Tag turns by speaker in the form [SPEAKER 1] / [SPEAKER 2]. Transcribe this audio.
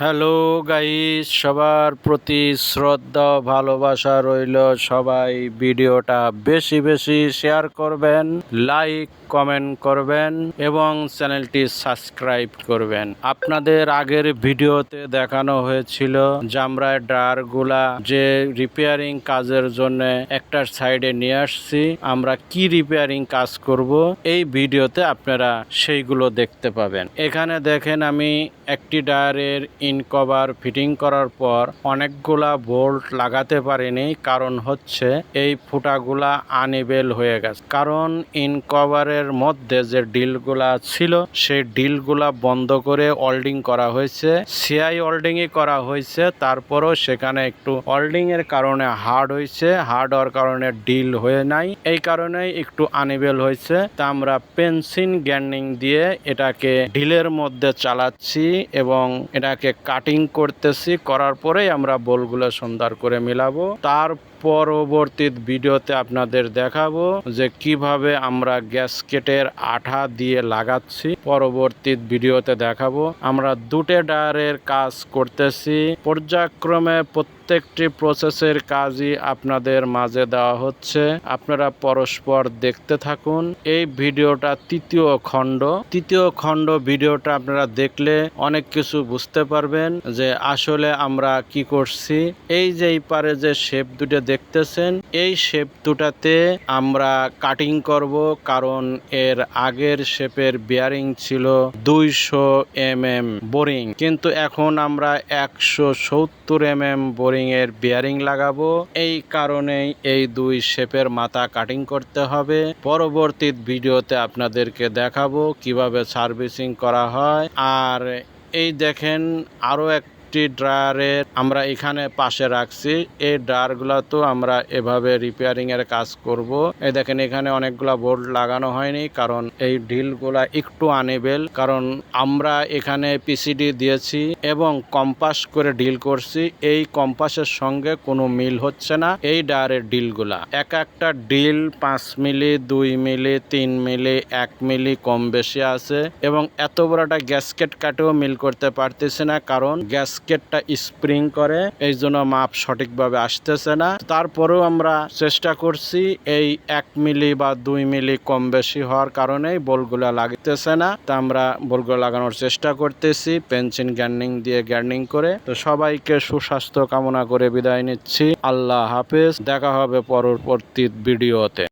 [SPEAKER 1] Hello guys, সবার প্রতি শ্রদ্ধা ভালোবাসা রইল। সবাই ভিডিওটা বেশি বেশি শেয়ার করবেন, লাইক, কমেন্ট করবেন এবং চ্যানেলটি সাবস্ক্রাইব করবেন। আপনাদের আগের ভিডিওতে দেখানো হয়েছিল জামরায় ড্রায়ারগুলা যে রিপেয়ারিং কাজের জন্য একটা সাইডে নিয়ে আসছি। আমরা কি রিপেয়ারিং কাজ করব এই ভিডিওতে আপনারা সেইগুলো দেখতে পাবেন। এখানে দেখেন আমি একটি ডায়ারের ইন কভার ফিটিং করার পর অনেকগুলা বোল্ট লাগাতে পারিনি, কারণ হচ্ছে এই ফুটাগুলা আনএবেল হয়ে গেছে। কারণ ইন কভারের মধ্যে যে ডিলগুলা ছিল, সেই ডিলগুলা বন্ধ করে ওল্ডিং করা হয়েছে। সিআই ওল্ডিংই করা হয়েছে, তারপরও সেখানে একটু ওল্ডিং এর কারণে হার্ড হয়েছে। হার্ড হওয়ার কারণে ডিল হয়ে নাই। এই কারণেই একটু আনএবেল হয়েছে। তা আমরা পেন্সিল গ্যান্ডিং দিয়ে এটাকে ডিলের মধ্যে চালাচ্ছি এবং এটাকে কাটিং করতেছি করার পরেই আমরা বলগুলো সুন্দর করে মিলাবো। তার পরবর্তী ভিডিওতে আপনাদের দেখাবো যে কীভাবে আমরা গ্যাসকেটের আঠা দিয়ে লাগাচ্ছি। পরবর্তী ভিডিওতে দেখাবো। আমরা দুটো ডায়ারের কাজ করতেছি। পর্যায়ক্রমে প্রত্যেকটি প্রসেসের কাজই আপনাদের মাঝে দেওয়া হচ্ছে। আপনারা পরস্পর দেখতে থাকুন। এই ভিডিওটা তৃতীয় খণ্ড। তৃতীয় খণ্ড ভিডিওটা আপনারা দেখলে অনেক কিছু বুঝতে পারবেন যে আসলে আমরা কি করছি। এই যে এই পারে যে শেপ দুটো দেখতেছেন, এই শেপ দুটাতে আমরা কাটিং করব কারণ এর আগের শেপের বিয়ারিং ছিল দুইশো এম এম বোরিং। কিন্তু এখন আমরা একশো সত্তর এম এম বোরিং এর বিয়ারিং লাগাবো। এই কারণেই এই দুই শেপের মাথা কাটিং করতে হবে। পরবর্তী ভিডিওতে আপনাদেরকে দেখাবো কীভাবে সার্ভিসিং করা হয়। আর এই দেখেন আরও একটি ড্রায়ারের আমরা এখানে পাশে রাখছি। এই ড্রায়ারগুলো তো আমরা এভাবে রিপেয়ারিং এর কাজ করব। এই দেখেন, এখানে অনেকগুলা বোর্ড লাগানো হয়নি, কারণ এই ঢিলগুলা একটু আনেবেল কারণ আমরা এখানে পিসিডি দিয়েছি এবং কম্পাস করে ডিল করছি। এই কম্পাসের সঙ্গে কোনো মিল হচ্ছে না এই ডায়ারের ডিলগুলা এক একটা ডিল পাঁচ মিলি, দুই মিলি, তিন মিলি, এক মিলি কম বেশি আছে এবং এত বড় একটা গ্যাসকেট কাটেও মিল করতে পারতেছে না, কারণ গ্যাসকেটটা স্প্রিং করে, এই জন্য মাপ সঠিকভাবে আসতেছে না। তারপরেও আমরা চেষ্টা করছি এই এক মিলি বা দুই মিলি কম বেশি হওয়ার কারণেই বলগুলা লাগতেছে না। তা আমরা বলগুলো লাগানোর চেষ্টা করতেছি, পেন্সিল গ্যান্ডিং দিয়ে গ্যান্ডিং করে। তো সবাইকে সুস্বাস্থ্য কামনা করে বিদায় নিচ্ছি। আল্লাহ হাফেজ। দেখা হবে পরবর্তী ভিডিওতে।